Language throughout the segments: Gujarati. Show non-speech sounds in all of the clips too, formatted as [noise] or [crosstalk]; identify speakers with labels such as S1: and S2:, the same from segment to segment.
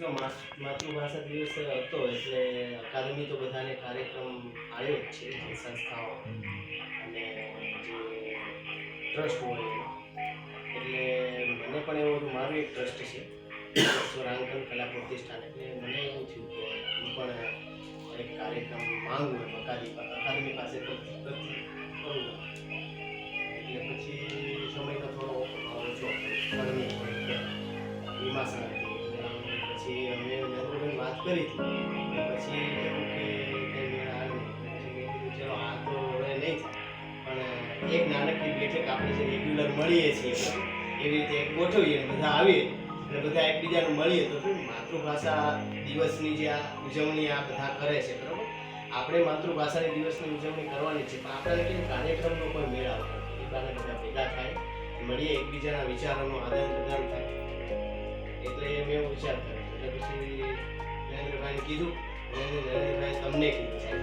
S1: માતૃભાષા દિવસ હતો એટલે અકાદમી તો બધાને કાર્યક્રમ આવ્યો જ છે, જે સંસ્થાઓ. અને જે ટ્રસ્ટ હોય. એટલે મને પણ એવું હતું, મારું એક ટ્રસ્ટ છે સ્વરાંકન કલા પ્રતિષ્ઠાન. એટલે મને એવું થયું કે હું પણ એક કાર્યક્રમ માંગુ એમ અકાદમી પા- અકાદમી પાસે કરું એટલે પછી સમયનો થોડો ઓછો એમાં હોય પછી અમે નરેન્દ્રભાઈ વાત કરી. હતી પછી ચલો, આ તો હવે નહીં પણ એક નાનકડી બેઠક આપણે જે રેગ્યુલર મળીએ છીએ, એવી રીતે એક ગોઠવીએ બધા આવીએ અને બધા એકબીજાને મળીએ તો શું માતૃભાષા દિવસની જે આ ઉજવણી આ બધા કરે છે, બરાબર? આપણે માતૃભાષાની દિવસની ઉજવણી કરવાની છે, પણ આપણે કેમ કાર્યક્રમનો કોઈ મેળ એ કારણે બધા ભેગા થાય, મળીએ, એકબીજાના વિચારોનું આદાન પ્રદાન થાય. એટલે મેં વિચાર કર્યો એટલે પછી નરેન્દ્રભાઈને કીધું નરેન્દ્ર નરેન્દ્રભાઈ તમને કીધું સાહેબ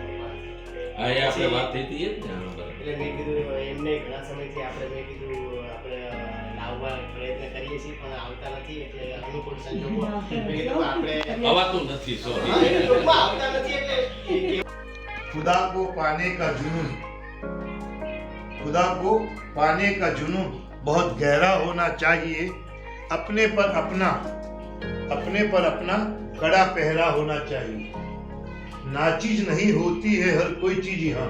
S2: આ એ આપણે વાત થઈ હતી એ જ ને આનો બરાબર.
S1: એટલે મેં કીધું એમને ઘણા સમયથી આપણે મેં કીધું આપણે લાવવા પ્રયત્ન કરીએ છીએ પણ આવતા નથી એટલે અનુકૂળ સંજોગો મેં કીધું આપણે
S2: અવાતું નથી સોરી
S1: હા, એટલે ટૂંકમાં આવતા નથી એટલે એ
S3: खुदा को पाने का जुनून खुदा को पाने का जुनून बहुत गहरा होना चाहिए अपने पर अपना अपने पर अपना कड़ा पहरा होना चाहिए। नाचीज नहीं होती है हर कोई चीज़ यहाँ।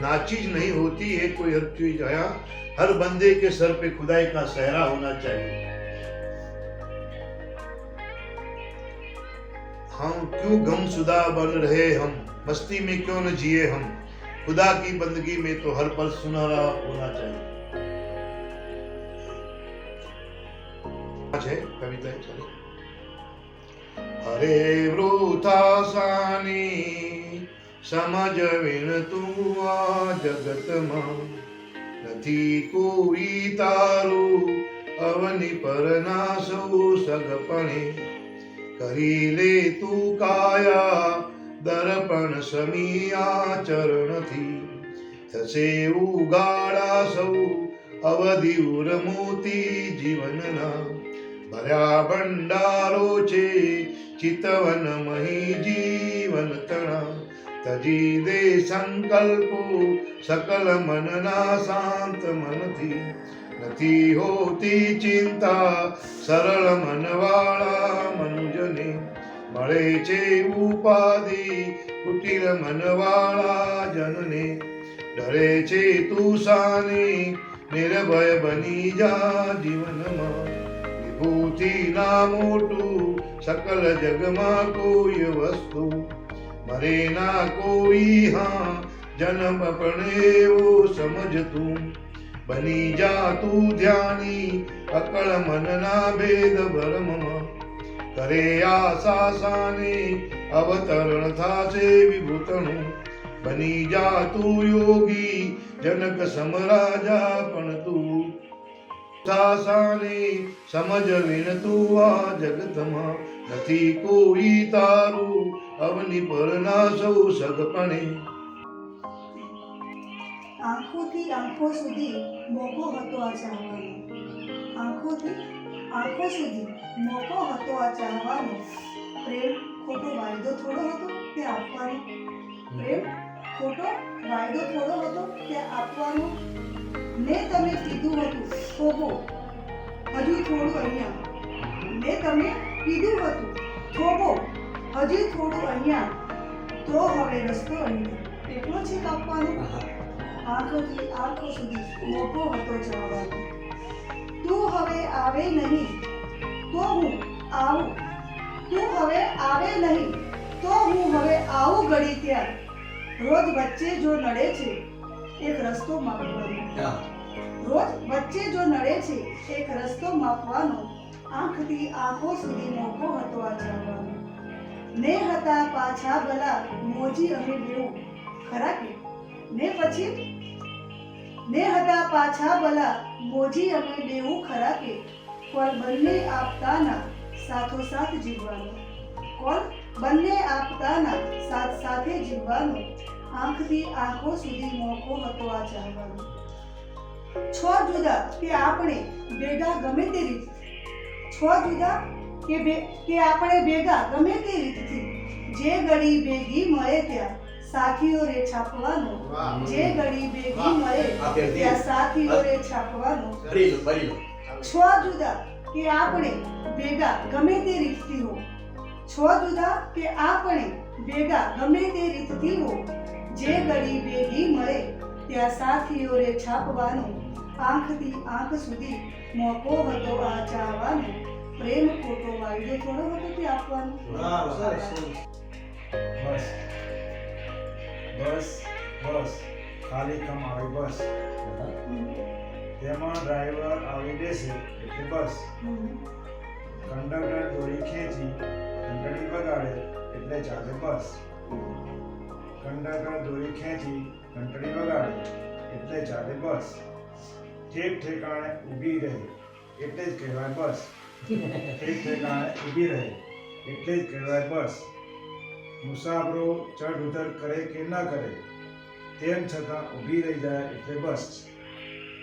S3: नाचीज नहीं होती है कोई हर चीज़ यहाँ। हर बंदे के सर पे खुदाई का सहरा होना चाहिए। हम क्यों गमशुदा बन रहे हम? मस्ती में क्यों न जिए हम? खुदा की बंदगी में तो हर पल सुनहरा होना चाहिए। कविता चलो। અરે વૃથાસાની સમજ તું આ જગતમાં. નથી કોઈ તારું, અવની પર ના સૌ સગપણે. કરી લે તું કાયા, દર્પણ સમિયા ચરણથી. થશે ઉગાડા સૌ, અવધિ મોતી જીવનના. ભર્યા ભંડારો છે ચિતવન મહી જીવન તણા તજી દે સંકલ્પો સકલ મનના શાંત મનથી નથી હોતી ચિંતા સરળ મનવાળા મનુજને મળે છે ઉપાધિ કુટિલ મનવાળા જનને ડરે છે તું સાની નિર્ભય બની જા જીવનમાં વિભૂતિ ના મોટું સકલ જગમાં કોઈ વસ્તુ મરે ના કોઈ, હા, જન્મ પણ એવો સમજતું. બની જા તું ધ્યાની, અકળ મનના ભેદ ભરમમાં. કરે આશા સાને, અવતરણ થાશે વિભૂતણું. બની જા તું યોગી, જનક સમરાજા પણ તું. સાસાને સમજ વિનતું આ જગતમાં નથી કોઈ તારું. અવની પર ના સૌ સગપણે.
S4: આંખોથી આંખો સુધી મોકો હતો આ ચાહવાનો. આંખોથી આંખો સુધી મોકો હતો આ ચાહવાનો. પ્રેમ ખોટો વાયદો થોડો હતો કે આપવાનો? પ્રેમ ખોટો વાયદો થોડો હતો કે આપવાનો? ને તમે કીધું હતું. થોભો હજુ થોડું અહીંયા. મેં તમે કીધું હતું. થોભો, હજી થોડું અહીંયા. તો હવે રસ્તો અહીંયા એટલો છે કાપવાનો? આંખોથી આંખો સુધી મોટો હતો જવાનો તું હવે આવે નહીં. તો હું આવું. તું હવે આવે નહીં. તો હું હવે આવું ઘડી ત્યાં. રોજ વચ્ચે જો નડે છે એક રસ્તો માપવાનો. રોજ વચ્ચે જો નડે છે એક રસ્તો માપવાનો આંખથી આંખો સુધી મોકો હતો આ જવાનો. ને હતા પાછા ભલા મોજી અમે બેઉ. ખરા કે? ને પછી? ને હતા પાછા ભલા મોજી અમે બેઉ ખરા કે? કોલ બંને આપતાના સાથો સાથ જીવવાનો. કોલ બંને આપતાના સાથ સાથે જીવવાનો. આંખથી આંખો સુધી મોકો હતો આ ચાહવાનો છ જુદા કે આપણે ભેગા ગમે તે રીતે. છ જુદા કે બે કે આપણે ભેગા ગમે તે રીતથી જે ઘડી ભેગી મળે ત્યાં સાથીઓ રે છાપવાનો. જે ગળી ભેગી મળે ત્યાં સાથીઓ રે છાપવાનો. છ જુદા કે આપણે ભેગા ગમે તે રીતથી હો. છ જુદા કે આપણે ભેગા ગમે તે રીતથી હો. જે ગળી ભેગી મળે, ત્યાં સાથીઓ રે છાપવાનો, આંખથી આંખ સુધી મોકો હતો આ ચાહવાનો પ્રેમ ખોટો વાયદો થોડો હતો તે આપવાનો.
S5: બસ. બસ બસ. ખાલી આવે બસ. તેમાં ડ્રાઈવર આવી બેસે એટલે બસ. કંડક્ટર દોરી ખેંચી, ઘંટડી વગાડે એટલે ચાલે બસ. કંડક્ટર દોરી ખેંચી ઘંટડી વગાડી, એટલે ચાલે બસ. ઠેક ઠેકાણે ઊભી રહે, એટલે જ કહેવાય બસ. ઠેક ઠેકાણે ઊભી રહે, એટલે જ કહેવાય બસ. મુસાફરો ચઢ ઉતર કરે કે ન કરે, તેમ છતાં ઊભી રહી જાય એટલે બસ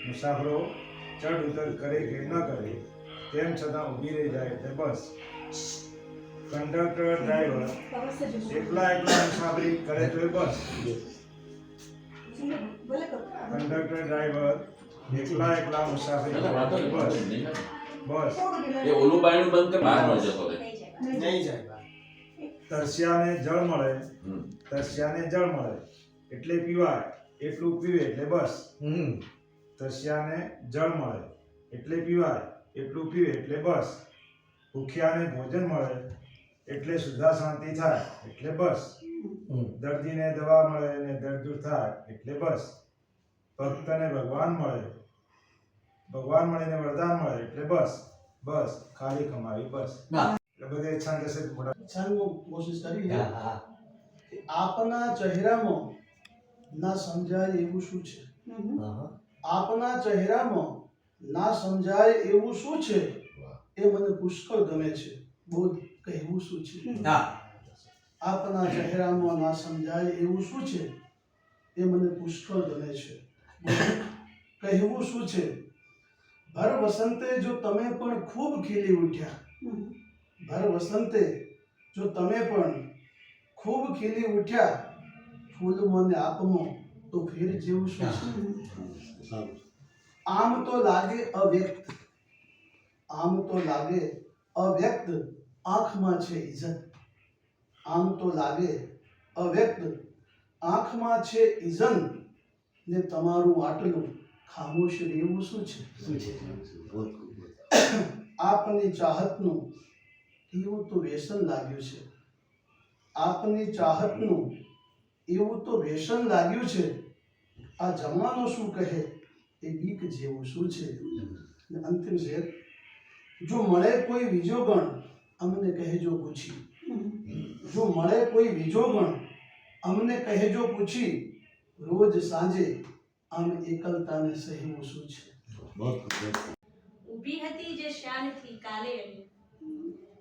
S5: મુસાફરો ચઢ ઉતર કરે કે ન કરે, તેમ છતાં ઊભી રહી જાય એટલે બસ. કંડક્ટર ડ્રાઈવર એટલા એકલા મુસાફરી કરે તો એ બસ.
S4: ભલે
S5: કંડક્ટર ડ્રાઈવર એકલા એકલા મુસાફરી
S2: એટલે
S5: કરે બસ. બસ.
S2: એ ઓલું બાયણું બંધ કે બહાર ન જતો રહે.
S4: નહીં.
S1: નહીં જાય
S5: તરસ્યાને જળ મળે. તરસ્યાને જળ મળે. એટલે પીવાય. એટલું પીવે એટલે બસ. તરસ્યાને જળ મળે. એટલે પીવાય. એટલું પીવે એટલે બસ. ભૂખ્યાને ભોજન મળે. એટલે સુધા શાંતિ થાય એટલે બસ. દર્દીને દવા મળે અને દર્દ દૂર થાય એટલે બસ. ભક્તને ભગવાન મળે. ભગવાન મળીને વરદાન મળે એટલે બસ. બસ. ખાલી કમાવી બસ. એટલે બધે ઈચ્છા જશે મોટા.
S6: કોશિશ કરી આપના ચહેરામાં ના સમજાય એવું શું છે? આપના ચહેરામાં ના સમજાય એવું શું છે? એ મને પુષ્કળ ગમે છે. બોધ કહેવું શું છે? આપના ચહેરામાં ના સમજાય એવું શું છે? એ મને પુષ્કળ ગમે છે. કહેવું શું છે? ભર વસંતે જો તમે પણ ખૂબ ખીલી ઉઠ્યા. ભર વસંતે જો તમે પણ ખૂબ ખીલી ઉઠ્યા ફૂલ મને આપમો તો ફેર જેવું શું છે? આમ તો લાગે અવ્યક્ત. આમ તો લાગે અવ્યક્ત. આંખમાં છે ઇજ્જત આમ તો લાગે અવ્યક્ત. આંખમાં છે ઇજન ને તમારું આટલું ખામોશ રહેવું શું છે? આપની ચાહતનું એવું તો વ્યસન લાગ્યું છે. આપની ચાહતનું એવું તો વ્યસન લાગ્યું છે. આ જમાનો શું કહે? એ બીક જેવું શું છે? અંતિમ શેર જો મળે કોઈ બીજો ગણ અમને કહેજો પૂછી. જો મળે કોઈ બીજો ગણ અમને કહેજો પૂછી રોજ સાંજે આમ એકલતાને સહેવું શું છે?
S7: ઊભી હતી જે શાનથી કાલે અહીં.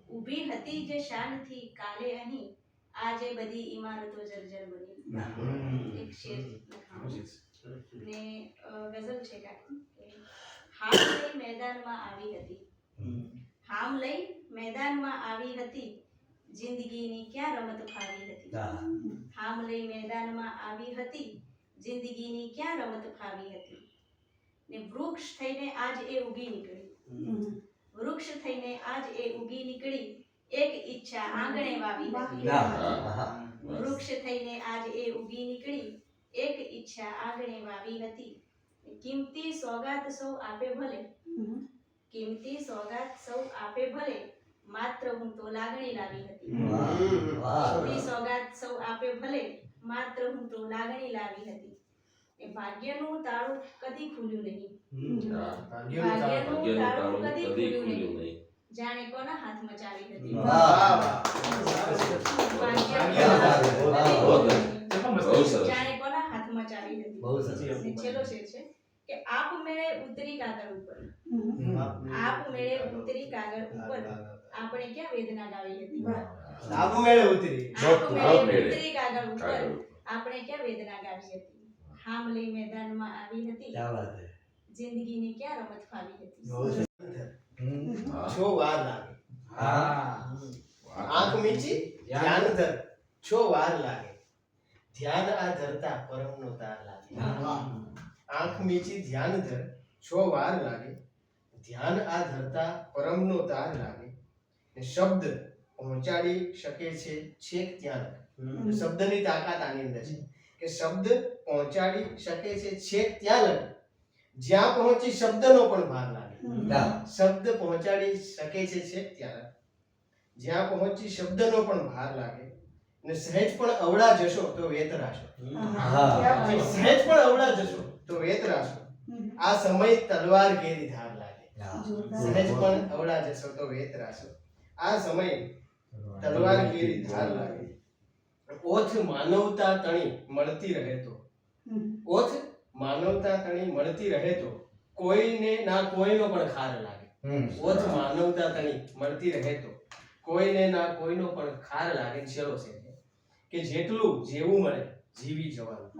S7: ઊભી હતી જે શાનથી કાલે અહીં. આજે બધી ઇમારતો જર્જર બની. એક શેર. ને ગઝલ છે કાકી. હાલ લઈ મેદાનમાં આવી હતી. હામ લઈ મેદાનમાં આવી હતી. જિંદગીની ક્યાં રમત ફાવી હતી? હામ લઈ મેદાનમાં આવી હતી. જિંદગીની ક્યાં રમત ફાવી હતી? ને વૃક્ષ થઈને આજ એ ઉગી નીકળી. વૃક્ષ થઈને આજ એ ઉગી નીકળી. એક ઈચ્છા આંગણે વાવી વૃક્ષ થઈને આજ એ ઉગી નીકળી. એક ઈચ્છા આંગણે વાવી હતી. કિંમતી સોગાત સૌ આપે ભલે. કિંમતી સોગાત સૌ આપે ભલે માત્ર હું તો લાગણી લાવી હતી. કિંમતી સોગાત સૌ આપે ભલે માત્ર હું તો લાગણી લાવી હતી. એ ભાગ્યનું તાળું કદી ખુલ્યું નહીં.
S1: ભાગ્યનું તાળું.
S7: કદી ખુલ્યું નહીં. જાણે કોના હાથમાં ચાવી હતી. જાણે કોના હાથમાં ચાવી હતી. છેલ્લો શેર છે. કે આપ મેળે ઉતરી કાગળ ઉપર. આપ મેળે ઉતરી કાગળ ઉપર. આપણે ક્યાં વેદના ગાવી હતી?
S1: આબુ મેળે ઉતરી.
S7: આપ
S2: આપ
S7: મેળે
S2: મેળે
S7: ઉતરી કાગળ ઉપર. આપણે ક્યાં વેદના ગાવી હતી? હામલી મેદાનમાં આવી હતી? જિંદગીની ક્યાં રમત ફાવી હતી?
S1: છો વાર લાગે. આંખ મીચી ધ્યાન. ધર. છો વાર લાગે. ધ્યાન આ ધરતા પરમનો તાર લાગે. આંખ મીચી ધ્યાન ધર છો વાર લાગે. ધ્યાન આ ધરતા પરમનો તાર લાગે. ને શબ્દ પહોંચાડી શકે છે છેક ત્યાં શબ્દની તાકાત આની અંદર છે. કે શબ્દ પહોંચાડી શકે છે છેક ત્યાં લગ. જ્યાં પહોંચી શબ્દનો પણ ભાર લાગે. શબ્દ પહોંચાડી શકે છે છેક ત્યાં જ્યાં પહોંચી શબ્દનો પણ ભાર લાગે. ને સહેજ પણ અવળા જશો તો વેતરાશો સહેજ પણ અવળા જશો તો વેતરાશો આ સમય તલવાર ઘેરી ધાર લાગે. સહેજ પણ અવળા જશો તો વેતરાશો આ સમય તલવાર ઘેરી ધાર લાગે. ઓથ માનવતા તણી મળતી રહે તો. ઓથ માનવતા તણી મળતી રહે તો કોઈને ના કોઈનો પણ ખાર લાગે. ઓથ માનવતા તણી મળતી રહે તો કોઈને ના કોઈનો પણ ખાર લાગે. છેલો છે. કે જેટલું જેવું મળે જીવી જવાનું.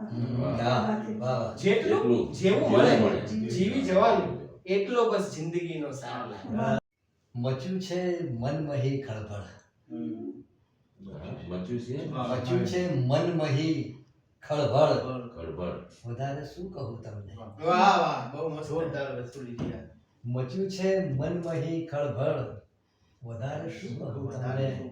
S1: જેટલું
S2: જેટલું
S1: જેવું મળે. જીવી જવાનું એટલો બસ જિંદગીનો સાર લાગે.
S8: મચ્યું છે મનમહી ખળભળ.
S2: મચ્યું છે?
S8: મચ્યું છે મનમહી ખળભળ.
S2: ખળભળ.
S8: વધારે શું કહું તમને?
S1: વાહ વાહ બહુ મસ્ત જોરદાર વસ્તુ લીધી.
S8: મચ્યું છે મનમહી ખળભળ. વધારે શું કહું તમને?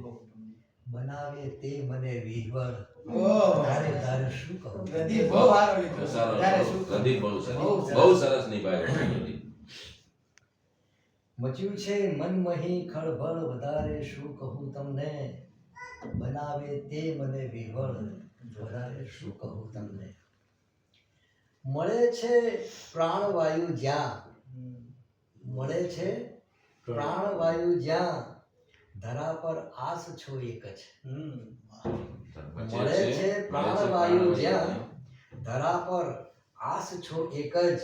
S8: બનાવે તે મને વિહવળ.
S1: તારે
S8: વધારે વધારે શું કહું?
S1: પ્રદીપ બહુ સારો લીધો. તારે શું કહું?
S2: પ્રદીપ બહુ સરસ. બહુ સરસ નિભાવ્યો.
S8: મચ્યું છે મનમહી ખળભળ વધારે શું કહું તમને? બનાવે તે મને વિહવળ. વધારે શું કહું તમને? મળે છે પ્રાણવાયુ જ્યાં. મળે છે પ્રાણવાયુ જ્યાં. ધરા પર આસ છો એક જ. મળે છે પ્રાણવાયુ જ્યાં ધરા પર આસ છો એક જ.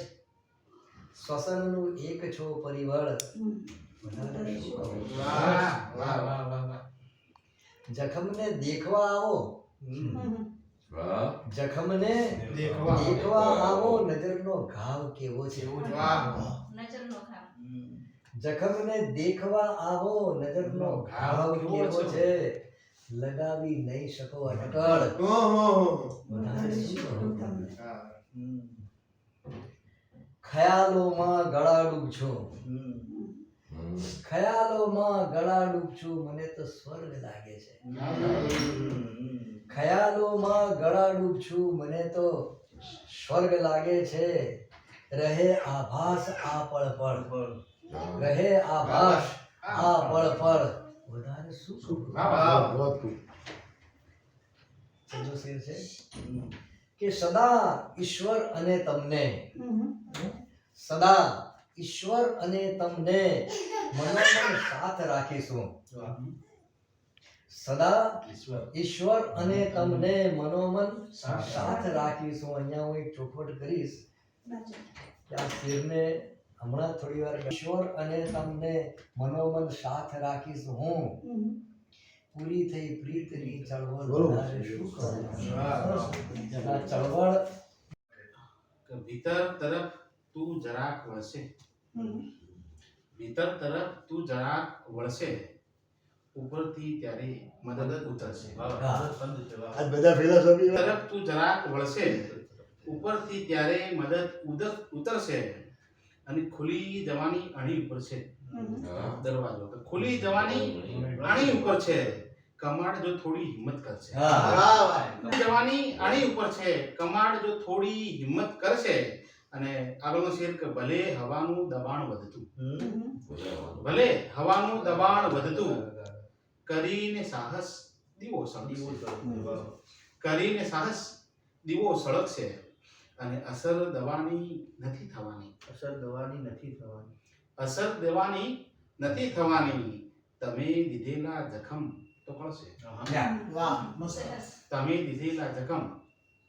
S8: શ્વસનનું એક છો પરિબળ. જખમને દેખવા આવો. જખમને
S1: દેખવા
S8: આવો. નજરનો ઘાવ કેવો છે?
S7: નજરનો
S8: જખમને દેખવા આવો નજરનો ઘાવ કેવો છે? લગાવી નહીં શકો અટકળ. ખયાલોમાં ગળા ડૂબછો
S2: હમ.
S8: ખયાલોમાં ગળા ડૂબછું મને તો સ્વર્ગ લાગે છે. ખયાલોમાં ગળા ડૂબછું મને તો સ્વર્ગ લાગે છે. રહે આભાસ આ પળ પળ રહે આભાસ આ પળ પળ. વધારે શું કહું? છેલ્લો શેર છે? કે સદા ઈશ્વર અને તમને. સદા ઈશ્વર અને તમને મનોમન સાથ રાખીશું. સદા ઈશ્વર. અને તમને મનોમન સાથ રાખીશું. અહીંયા હું એક ચોખવટ કરીશ. કે આ શેરને હમણાં થોડી વાર ઈશ્વર અને તમને મનોમન સાથ રાખીશ હું. પૂરી થઈ પ્રીતની ચળવળ. શું? ચળવળ.
S9: ભીતર તરફ તું જરાક વળશે. ભીતર તરફ તું જરાક વળશે. ઉપરથી ત્યારે મદદ ઉતરશે.
S3: બધા ફિલોસોફી
S9: તરફ તું જરાક વળશે. ઉપરથી ત્યારે મદદ ઉદક ઉતરશે. અને ખુલી જવાની અણી ઉપર છે. દરવાજો. તો ખુલી જવાની અણી ઉપર છે. કમાડ જો થોડી હિંમત કરશે.
S8: હા.
S1: વાહ વાહ
S9: જવાની અણી ઉપર છે. કમાડ જો થોડી હિંમત કરશે અને આગળનો શેર કે ભલે હવાનું દબાણ વધતું. ભલે હવાનું દબાણ વધતું. કરીને સાહસ દીવો સળગશે. કરીને સાહસ દીવો સળગશે. અને અસર દવાની નથી થવાની.
S1: અસર દવાની નથી થવાની.
S9: અસર દેવાની નથી થવાની. તમે લીધેલા જખમ તો કળશે. તમે લીધેલા જખમ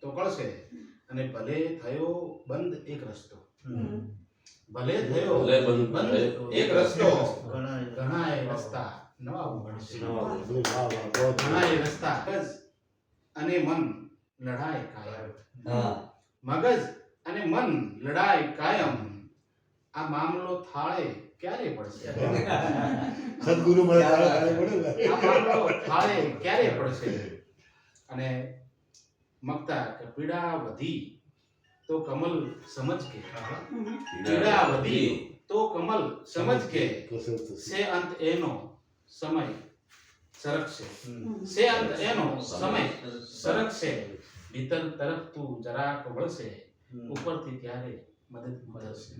S9: તો કળશે. અને ભલે થયો બંધ એક રસ્તો. ભલે થયો
S2: બંધ
S9: એક રસ્તો.
S1: ઘણા
S9: એ રસ્તા. નવા ઉઘડશે ઘણા એ રસ્તા. મગજ અને મન લડાય કાયમ. મગજ અને મન લડાય કાયમ. આ મામલો થાળે ક્યારે પડશે?
S3: સદગુરુ મળે થાળે પડે
S9: આ મામલો થાળે ક્યારે પડશે? અને મગતા કે પીડા વધી તો કમલ સમજ કે? પીડા વધી તો કમલ સમજ કે? સે અંત એનો સમય સરકશે. સે અંત એનો સમય સરકશે. ભીતર તરફ તું જરાક વળશે. ઉપરથી ત્યારે મદદ મળશે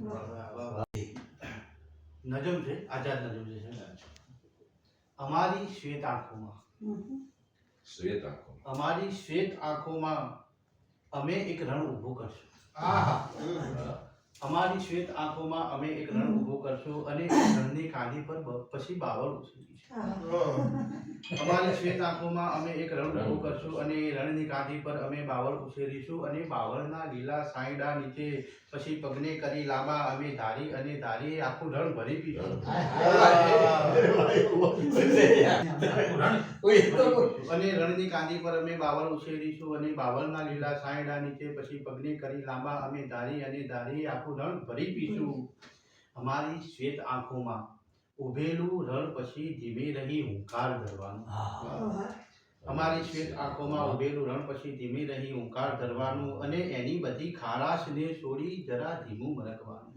S10: નજમ છે આઝાદ નજમ છે અમારી શ્વેત આંખોમાં.
S2: શ્વેત આંખો
S10: અમારી શ્વેત આંખોમાં અમે એક રણ ઊભું કરશું. અમારી શ્વેત આંખોમાં અમે એક રણ ઊભું કરશું અને રણની કાંધી પર પછી બાવળ ઉછેરીશું અમારી શ્વેત આંખોમાં અમે એક રણ ઊભું કરશું અને રણની કાંધી પર અમે બાવળ ઉછેરીશું અને બાવળના લીલા સાયડા નીચે પછી પગને કરી લાંબા અમે ધારી અને ધારી આખું રણ ભરી પીધું. અને રણની કાંદી પર અમે બાવળ ઉછેરીશું અને બાવળના લીલા સાંયડા નીચે પછી પગને કરી લાંબા અમે ધારી અને ધારી આખું રણ ભરી પીશું અમારી શ્વેત આંખોમાં ઉભેલું રણ પછી ધીમે રહી હુંકાર ધરવાનું. અમારી શ્વેત આંખોમાં ઉભેલું રણ પછી ધીમે રહી ઓંકાર ધરવાનું અને એની બધી ખારાશને છોડી જરા ધીમું મરકવાનું.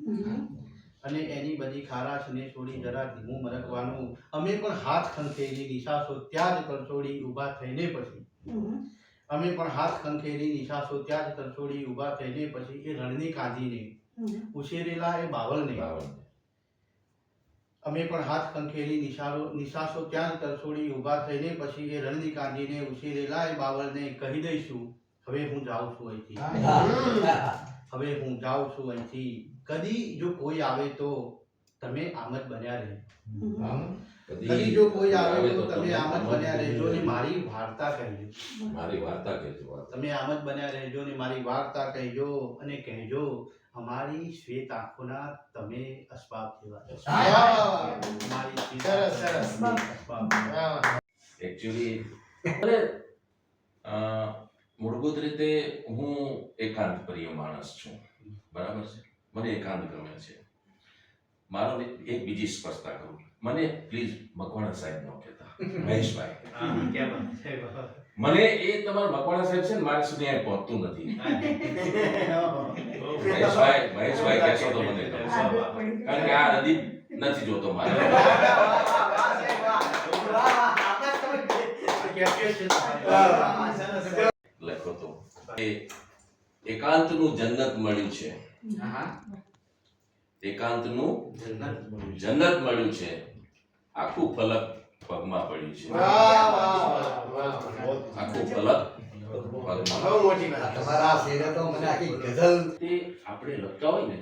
S10: અને એની બધી ખારાશને છોડી જરા ધીમું મરકવાનું. અમે પણ હાથ ખંખેરી નિશાસો ત્યાં જ તરછોડી ઊભા થઈને પછી. અમે પણ હાથ ખંખેરી નિશાસો ત્યાં જ તરછોડી ઊભા થઈને પછી એ રણની કાંધીને ઉછેરેલા એ બાવળને.
S2: બાવન.
S10: અમે પણ હાથ કંખેલી નિશાળો નિશાસો ત્યાં જ તરછોડી ઊભા થઈને પછી એ રણની કાંધીને ઉછેરેલા એ બાવળને કહી દઈશું હવે હું જાઉં છું અહીંથી. હવે હું જાઉં છું અહીંથી. કદી જો કોઈ આવે તો તમે આમ જ બન્યા રહે કદી જો કોઈ આવે તો તમે આમ જ બન્યા રહેજો ને મારી વાર્તા કહેજો.
S2: મારી વાર્તા કહેજો
S10: તમે આમ જ બન્યા રહેજો ને મારી વાર્તા કહેજો અને કહેજો અમારી શ્વેત આંખોના તમે અસ્બાબ જેવા અમારી.
S2: એકચ્યુઅલી મૂળભૂત રીતે હું એકાંત પ્રિય માણસ છું. બરાબર છે? મને એકાંત ગમે છે. મારો એક- એક બીજી સ્પષ્ટતા કરું. મને પ્લીઝ મકવાણા સાહેબ નો કહેતા. [laughs] મહેશભાઈ. મને એ તમારા મકવાણા સાહેબ છે ને મારી સુધી અહીં પહોંચતું નથી. મહેશભાઈ મહેશભાઈ કહેશો તો મને. કારણ કે આ નદી નથી જોતો મારે. લખો તો. એકાંતનું જન્નત મળ્યું છે.
S9: એકાંત
S2: એકાંતનું
S10: જન્નત.
S2: જન્નત મળ્યું છે. આખું ફલક પગમાં પડ્યું છે આખું પગમાં
S8: તમારા શેરે તો મને આખી ગઝલ
S2: તે આપણે લખતા હોય ને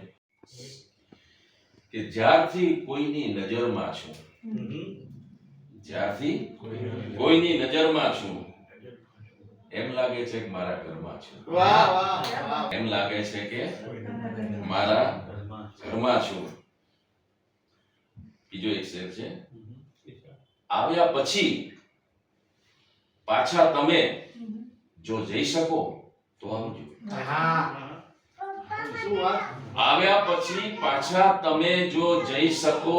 S2: કે જ્યારથી કોઈની નજરમાં છું જ્યારથી કોઈની નજરમાં છું એમ લાગે છે કે મારા ઘરમાં છું એમ લાગે છે કે મારા ઘરમાં છું બીજો એક શેર છે આવ્યા પછી પાછા તમે જો જઈ શકો તો આવજો આવ્યા પછી પાછા તમે જો જઈ શકો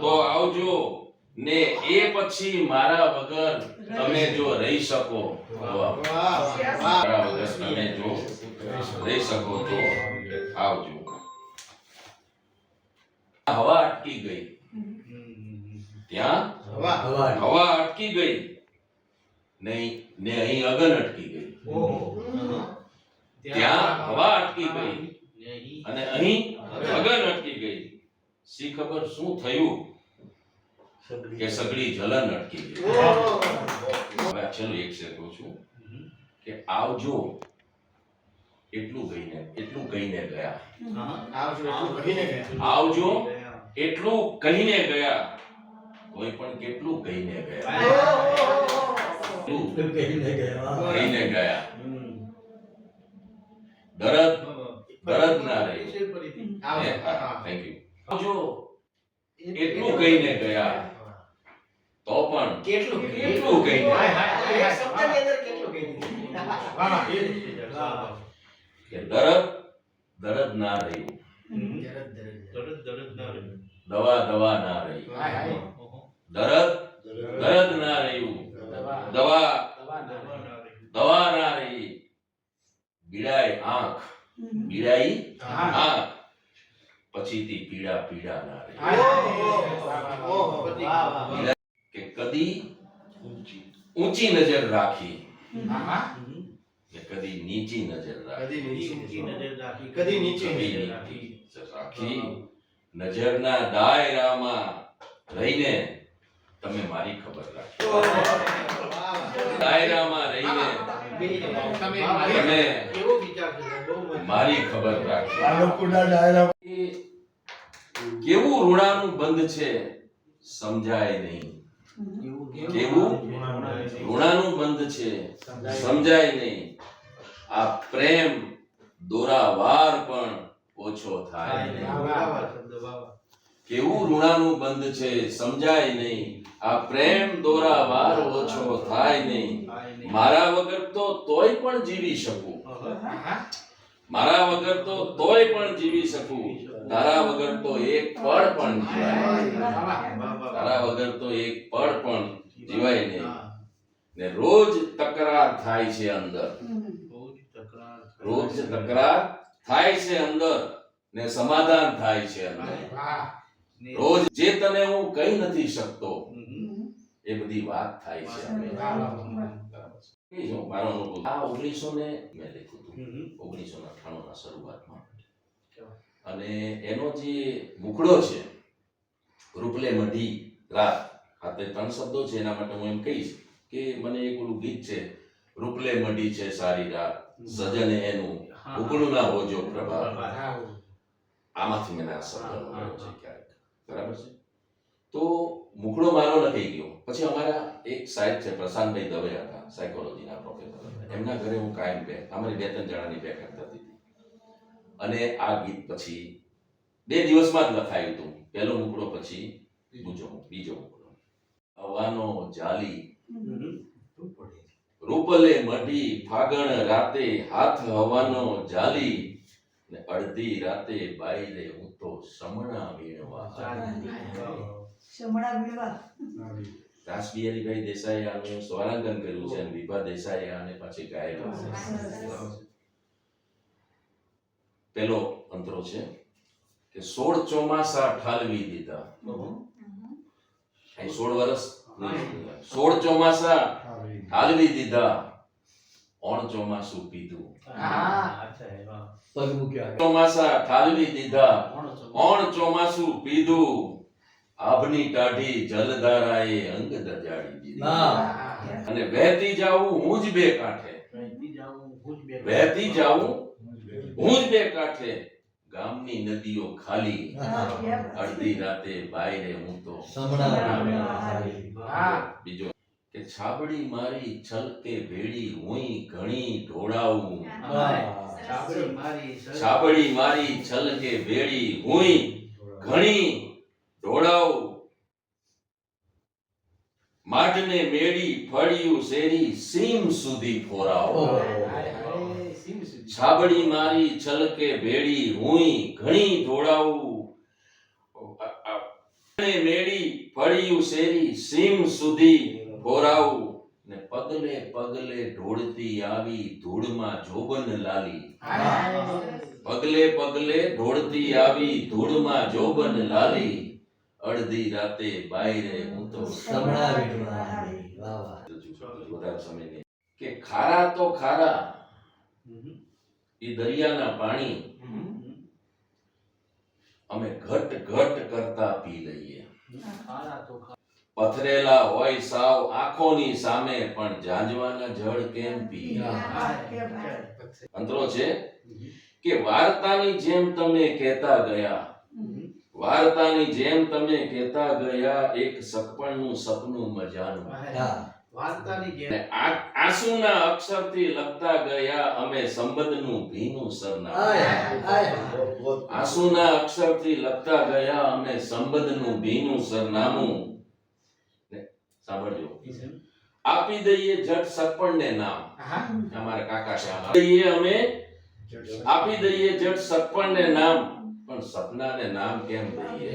S2: તો આવજો. ને એ પછી મારા વગર તમે જો રહી શકો તો મારા વગર તમે જો રહી શકો તો આવજો. હવા અટકી ગઈ.
S8: હવા
S2: હવા અટકી ગઈ. નહીં ને અહીં અગન અટકી ગઈ. ત્યાં હવા અટકી ગઈ. અને અહીં અગન અટકી ગઈ. સી ખબર શું થયું? કે સગડી જલન અટકી ગઈ. હવે છેલ્લું એક શેર કહું છું કે આવજો એટલું ગઈને એટલું કહીને ગયા.
S10: આવજો એટલું કહીને ગયા.
S2: કોઈ પણ કેટલું કહીને ગયા. એટલું
S8: કહીને ગયા?
S2: કહીને ગયા. દરદ દરદ ના રહી.
S10: આવજો.
S2: થેન્ક યુ આવજો એટલું કહીને ગયા તો પણ
S10: કેટલું
S2: કેટલું કહીને
S10: હાય, હાય, હાય, હાય. હા, એ જ છે.
S2: કે દરદ દરદ ના રહ્યું
S10: દરદ દરદ. ના રહ્યું.
S2: દવા દવા ના રહી.
S9: હાય, હાય.
S2: દરદ? દરદ. ના રહ્યું. દવા. દવા. ના રહી. પીડાય આંખ. પીડાઈ. આંખ. પછીથી પીડા પીડા ના રહી. કે કદી ઊંચી. નજર રાખી. કે કદી નીચી નજર રાખી.
S1: કદી નીચી નજર રાખી. કદી નીચે નજર
S2: નીચી
S1: રાખી.
S2: નજર રાખી. નજરના દાયરામાં રહીને તમે મારી ખબર રાખો દાયરામાં રહીને
S9: તમે
S2: મારી ખબર રાખી કેવું ઋણાનું બંધ છે સમજાય નહીં. કેવું? ઋણાનું બંધ છે સમજાય નહીં. આ પ્રેમ દોરાવાર પણ ઓછો થાય કેવું ઋણાનું બંધ છે સમજાય નહીં. આ પ્રેમ દોરાવાર ઓછો થાય નહીં. મારા વગર તો તોય પણ જીવી શકું. મારા વગર તો તોય પણ જીવી શકું. તારા વગર તો એક પળ પણ જીવાય તારા વગર તો એક પળ પણ જીવાય નહીં. ને રોજ તકરાર થાય છે અંદર. રોજ તકરાર થાય છે અંદર ને સમાધાન થાય છે અંદર. રોજ જે તને હું કહી નથી શકતો એ બધી વાત થાય છે મારો અનુભવ. આ ઓગણીસો ને મેં લખ્યું હતું. ઓગણીસો ને અઠાણું ના શરૂઆતમાં અને એનો જે મુકડો છે રૂપલે મઢી રાત આ તે ત્રણ શબ્દો છે એના માટે હું એમ કહીશ કે મને એક ઓલું ગીત છે રૂપલે મઢી છે સારી રાત સજન એનું ઉકળું ના હોજો પ્રભાત. આમાંથી મને આ શબ્દ છે ક્યારેક. બરાબર છે? તો મુકડો મારો નથી ગયો. પછી અમારા એક સાહેબ છે, પ્રશાંતભાઈ દવે હતા સાયકોલોજીના પ્રોફેસર એમના ઘરે હું કાયમ બે, અમારી બે ત્રણ જણાની બેઠક થતી હતી. અને આ ગીત પછી બે દિવસમાં જ લખાયું હતું. પહેલો મુકડો પછી બીજો બીજો મુકડો હવાનો જાલી રૂપલે મઢી ફાગણ રાતે હાથ હવાનો જાલી અડધી રાતે બાયરે હું તો સમણા વીણવા.
S4: શમણા વીણવા.
S2: રાસબિહારીભાઈ દેસાઈ આનું સ્વરાંકન કર્યું છે અને વિભા દેસાઈ આને પછી ગાયેલું છે. પેલો અંતરો છે કે સોળ ચોમાસા ઠાલવી દીધા. અહીં સોળ વર્ષ સોળ ચોમાસા ઠાલવી દીધા. ઓણ ચોમાસું પીધું.
S8: પગ મૂક્યા
S2: ચોમાસા ઠાલવી દીધા. ઓણ ચોમાસું. પીધું. આભની ટાઢી જલધારાએ અંગ દજાડી દીધી. અને વહેતી જાવું હું જ બે કાંઠે. વહેતી જાવું હું જ બે કાંઠે. ગામની નદીઓ ખાલી. અડધી રાતે બાયરે હું તો બીજો છાબડી મારી છલકે ભેડી હુંય ઘણી ઢોળાવું. છાબડી મારી છલકે ભેડી હુંય ઘણી ઢોળાવું. માટને મેળી ફળિયું શેરી સીમ સુધી ફોરાવો. છાબડી મારી છલકે ભેડી હોઈ ઘણી ઢોળાવું. મેળી ફળિયું શેરી સીમ સુધી ફોરાવું ને પગલે પગલે ઢોળતી આવી ધૂળમાં જોબન લાલી. પગલે પગલે ઢોળતી આવી ધૂળમાં જોબન લાલી. અડધી રાતે બાયરે હું તો
S8: સમણા વીણવા વાહ વાહ.
S2: વધારે સમય. કે ખારા તો ખારા. એ દરિયાના પાણી. અમે ઘટ ઘટ કરતા પી લઈએ. પથરેલા હોય સાવ આંખોની સામે પણ ઝાંઝવાના જળ કેમ પીયા અંતરો છે કે વાર્તાની જેમ તમે કહેતા ગયા. વાર્તાની જેમ તમે કહેતા ગયા એક સપનનું સપનું મજાનું. આંસુના અક્ષરથી લખતા ગયા અમે સંબંધનું ભીનું સરનામું. આંસુના અક્ષરથી લખતા ગયા અમે સંબંધનું ભીનું સરનામું. ને સાંભળજો. આપી દઈએ જટ સપણને નામ. અમારા કાકા છે. દઈએ અમે આપી દઈએ જટ સપણને નામ. પણ સપનાને નામ કેમ દઈએ?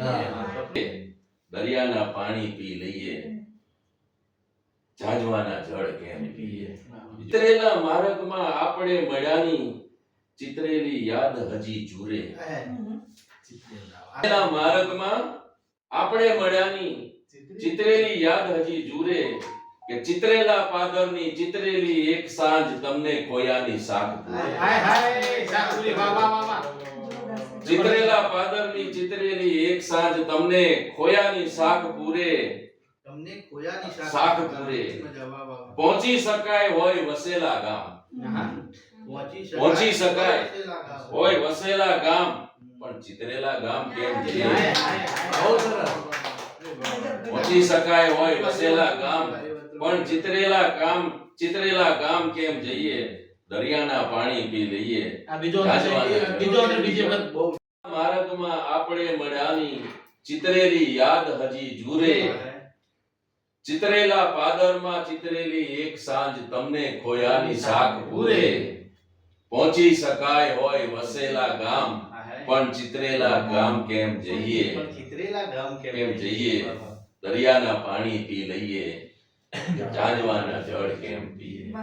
S2: દરિયાના પાણી પી લઈએ. જાજવાના જળ કેમ પીએ? ચિતરેલા માર્ગમાં આપણે મળ્યાની ચિતરેલી યાદ હજી જુરે. ચિતરેલા માર્ગમાં આપણે મળ્યાની ચિતરેલી યાદ હજી જુરે કે ચિતરેલા પાદરની ચિતરેલી એક સાંજ તમને ખોયાની શાક પૂરે.
S9: હાય હાય શાકુરી વાહ વાહ વાહ વાહ
S2: ચિતરેલા પાદરની ચિતરેલી એક સાંજ તમને ખોયાની શાક પૂરે
S1: તમને ખોયાની
S2: શાક પૂરે. પહોંચી શકાય હોય વસેલા ગામ
S1: પહોંચી
S2: પહોંચી શકાય.
S1: શકાય
S2: હોય વસેલા ગામ પણ ચિતરેલા ગામ કેમ જઈએ
S9: હાય હાય
S8: બહુ સરસ
S2: પહોંચી શકાય હોય વસેલા ગામ પણ ચિતરેલા ગામ ચિતરેલા ગામ કેમ જઈએ? દરિયાના પાણી પી લઈએ.
S9: આ બીજો બીજો અને બીજે
S2: માર્ગમાં આપણે મળ્યાની ચિતરેલી યાદ હજી જુરે. ચિતરેલા પાદરમાં ચિતરેલી એક સાંજ તમને ખોયાની શાક પૂરે. પહોંચી શકાય હોય વસેલા ગામ. પણ ચિત્રેલા ગામ કેમ જઈએ?
S1: ચિત્રેલા ગામ
S2: કેમ જઈએ? દરિયાના પાણી પી લઈએ જાંજવાના જળ કેમ પીએ?